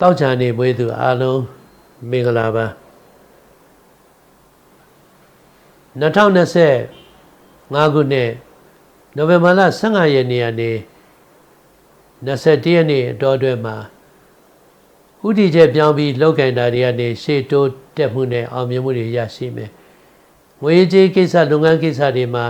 တောက်ချာနေမွေးသူအားလုံးမင်္ဂလာပါ2025ခုနှစ်နိုဝင်ဘာလ15ရက်နေ့ကနေ21ရက်နေ့အတော်အတွင်းမှာဥတီချက်ပြောင်းပြီးလောက်ကင်တာတွေကနေရှေ့တိုးတက်မှုနဲ့အောင်မြင်မှုတွေရရှိမယ်။ငွေကြေးကိစ္စလုပ်ငန်းကိစ္စတွေမှာ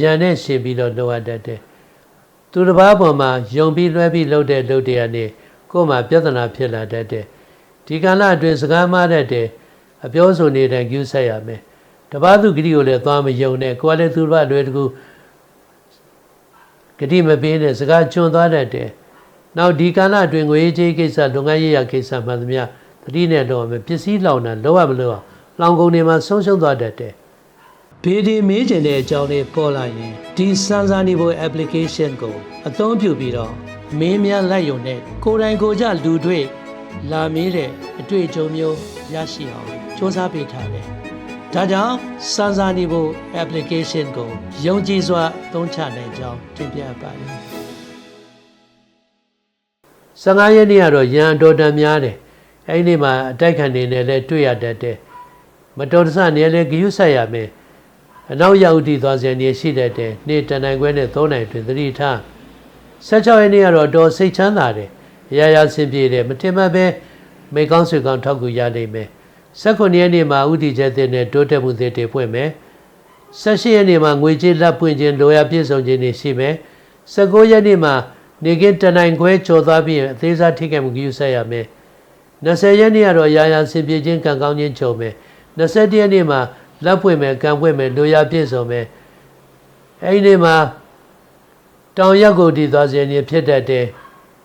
ရန်နဲ့ရှင်ပြီးတော့လုပ်ရတတ်တယ်။သူတစ်ပါးပေါ်မှာယုံပြီးလွှဲပြီးလုပ်တဲ့လုပ်တွေကနေ ကိုယ်မှာပြဿနာဖြစ်လာတတ်တယ်။ဒီကာလအတွင်းစကားမှားတတ်တယ်။အပြောဆိုနေတိုင်းကျူးဆက်ရမယ်။တပားသူဂတိကိုလည်းသွားမယုံနဲ့ကိုယ်ကလည်းသူတစ်ပါးလွယ်တကူဂတိမပေးနဲ့စကားချွန်သွားတတ်တယ်။နောက်ဒီကာလအတွင်းငွေကြေးကိစ္စလုပ်ငန်းရေးရာကိစ္စမှန်သမျှသတိနဲ့တော့မယ်ပစ္စည်းလောင်တာလောရမလို့လောင်ကုန်တွေမှာဆုံးရှုံးသွားတတ်တယ်။ဘေဒီမေးကျင်တဲ့အကြောင်းလေးပေါ်လာရင်ဒီစမ်းစာနေဖို့ application ကိုအသုံးပြုပြီးတော့ မင်းများလိုက်ရုံနဲ့ကိုယ်တိုင်ကိုယ်ကြလူတွေ့လာမေးတဲ့အတွေ့အကြုံမျိုးရရှိအောင်စ조사ပေးထားတယ်။ဒါကြောင့်စမ်းစာနေဖို့ application ကိုယုံကြည်စွာသုံးချနိုင်ကြောင်းတင်ပြပါတယ်။15ရက်နေ့ကတော့ရန်အတော်တန်များတယ်။အဲဒီနေ့မှာအတိုက်ခံနေနဲ့လည်းတွေ့ရတတ်တယ်။မတော်တဆနေလည်းဂယုဆက်ရမယ်။အနောက်ရောက်တီသွားစရာနေရှိတတ်တယ်။နေ့တန်နိုင်ခွဲနဲ့3နိုင်တွင်သတိထား 16ရက်နေ့ကတော့တော်စိတ်ချမ်းသာတယ်။အရာရာဆင်ပြေတယ်မထင်မှတ်ပဲမိကောင်းဆွေကောင်းထောက်ကူရနိုင်မယ်။19ရက်နေ့မှာဥတီချက်တဲ့နဲ့တိုးတက်မှုတွေတွေဖွင့်မယ်။18ရက်နေ့မှာငွေကြေးလက်ပွင့်ခြင်းလိုရာပြည့်စုံခြင်းတွေရှိမယ်။19ရက်နေ့မှာနေကင်းတနိုင်ခွဲကျော်သွားပြီးရင်အသေးစားထိခိုက်မှုကြီးဆက်ရမယ်20ရက်နေ့ကတော့ရာရာဆင်ပြေခြင်းကံကောင်းခြင်းချုပ်မယ်21ရက်နေ့မှာလက်ပွင့်မယ်ကံပွင့်မယ်လိုရာပြည့်စုံမယ်အဲဒီနေ့မှာ တောင်ရက်ကိုတည်သွားစေနေဖြစ်တတ်တယ်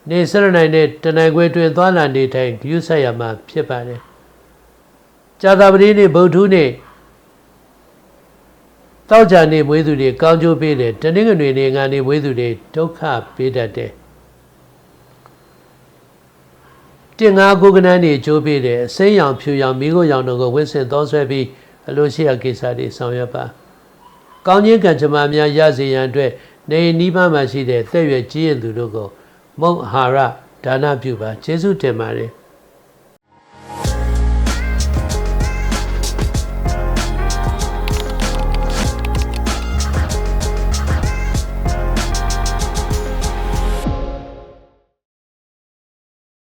နေစရနိုင်တဲ့တနိုင်ခွဲတွင်သွားလာနေထိုင်ဂရုဆက်ရမှာဖြစ်ပါတယ်ကြာသပတေးနေ့ဗုဒ္ဓနေ့တောက်ကြနေမွေးသူတွေကောင်းကျိုးပေးတယ်တနင်္ဂနွေနေ့ငါနေမွေးသူတွေဒုက္ခပေးတတ်တယ်တင်ငါကိုကနန်းနေကျိုးပေးတယ်အစိမ်းရောင်ဖြူရောင်မိခိုးရောင်တို့ကိုဝင့်စင်သောဆွဲပြီးအလိုရှိရာကိစ္စတွေဆောင်ရွက်ပါကောင်းခြင်းကံကြမ္မာများရစေရန်အတွက် နေနီးပါးမှာရှိတဲ့သက်ရွယ်ကြီးရင်သူတို့ကိုမုတ်ဟာရဒါနပြုပါကျေးဇူးတင်ပါတယ်